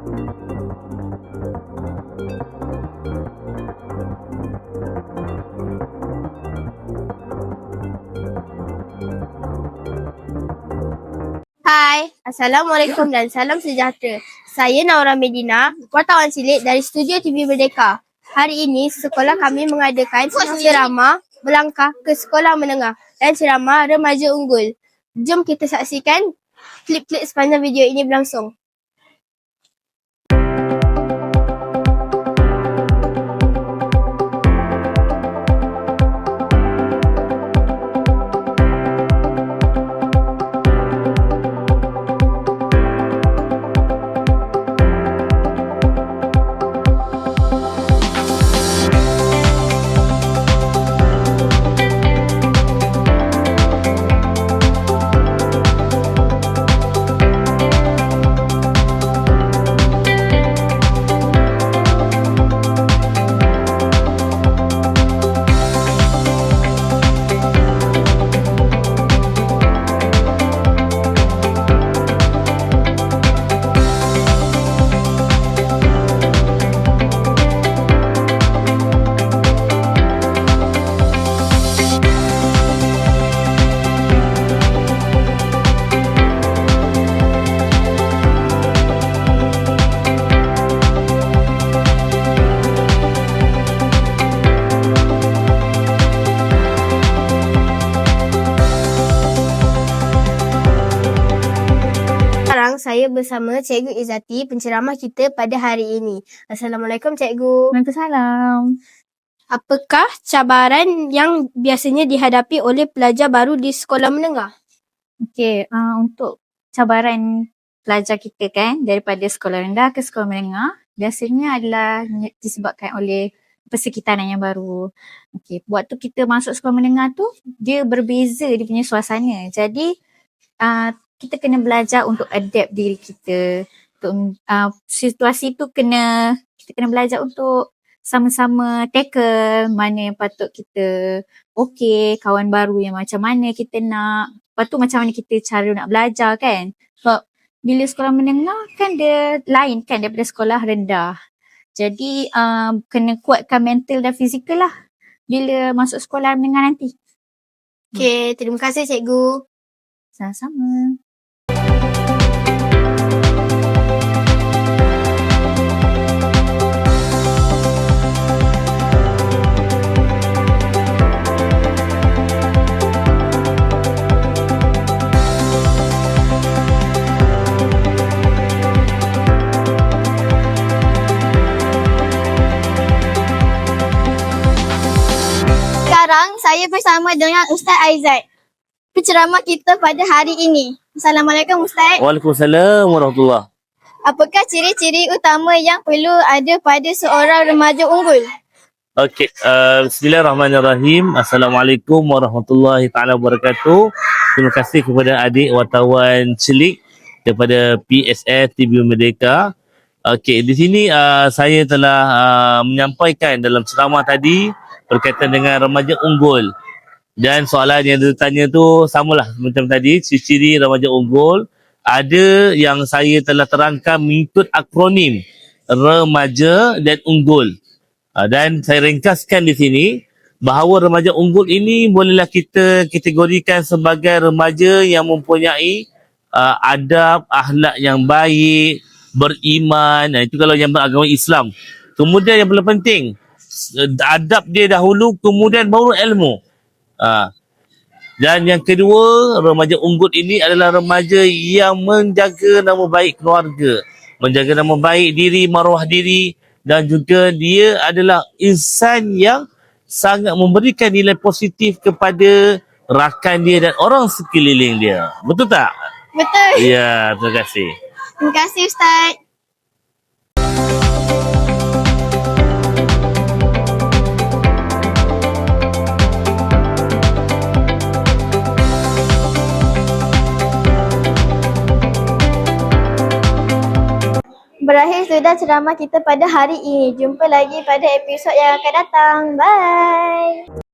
Hai, Assalamualaikum dan salam sejahtera. Saya Naura Medina, wartawan cilik dari Studio TV Merdeka. Hari ini sekolah kami mengadakan ceramah melangkah ke sekolah menengah dan ceramah remaja unggul. Jom kita saksikan klip-klip sepanjang video ini berlangsung. Saya bersama Cikgu Izzati, penceramah kita pada hari ini. Assalamualaikum Cikgu. Waalaikumsalam. Apakah cabaran yang biasanya dihadapi oleh pelajar baru di sekolah menengah? Okey, uh, untuk cabaran pelajar kita kan daripada sekolah rendah ke sekolah menengah biasanya adalah disebabkan oleh persekitaran yang baru. Okey, waktu kita masuk sekolah menengah tu dia berbeza dia punya suasana. Jadi uh, kita kena belajar untuk adapt diri kita. Untuk uh, situasi tu kena kita kena belajar untuk sama-sama tackle mana yang patut kita okey, kawan baru yang macam mana kita nak. Lepas tu macam mana kita cara nak belajar kan. Sebab bila sekolah menengah kan dia lain kan daripada sekolah rendah. Jadi um, kena kuatkan mental dan fizikal lah bila masuk sekolah menengah nanti. Okey, terima kasih Cikgu. Sama-sama. Sekarang saya bersama dengan Ustaz Aizat. Penceramah kita pada hari ini. Assalamualaikum Ustaz. Waalaikumsalam warahmatullahi Apakah ciri-ciri utama yang perlu ada pada seorang remaja unggul? Okey, uh, bismillahirrahmanirrahim. Assalamualaikum warahmatullahi taala wabarakatuh. Terima kasih kepada adik wartawan Celik daripada PSS TV Merdeka. Okey, di sini uh, saya telah uh, menyampaikan dalam ceramah tadi berkaitan dengan remaja unggul. Dan soalan yang ditanya tu samalah macam tadi, ciri-ciri remaja unggul. Ada yang saya telah terangkan mengikut akronim remaja dan unggul. Uh, dan saya ringkaskan di sini bahawa remaja unggul ini bolehlah kita kategorikan sebagai remaja yang mempunyai uh, adab, akhlak yang baik, beriman. Uh, itu kalau yang beragama Islam. Kemudian yang paling penting, adab dia dahulu, kemudian baru ilmu. Uh, dan yang kedua, remaja unggul ini adalah remaja yang menjaga nama baik keluarga, menjaga nama baik diri, maruah diri dan juga dia adalah insan yang sangat memberikan nilai positif kepada rakan dia dan orang sekeliling dia. Betul tak? Betul. Ya, terima kasih. Terima kasih Ustaz. Sudah ceramah kita pada hari ini. Jumpa lagi pada episod yang akan datang. Bye.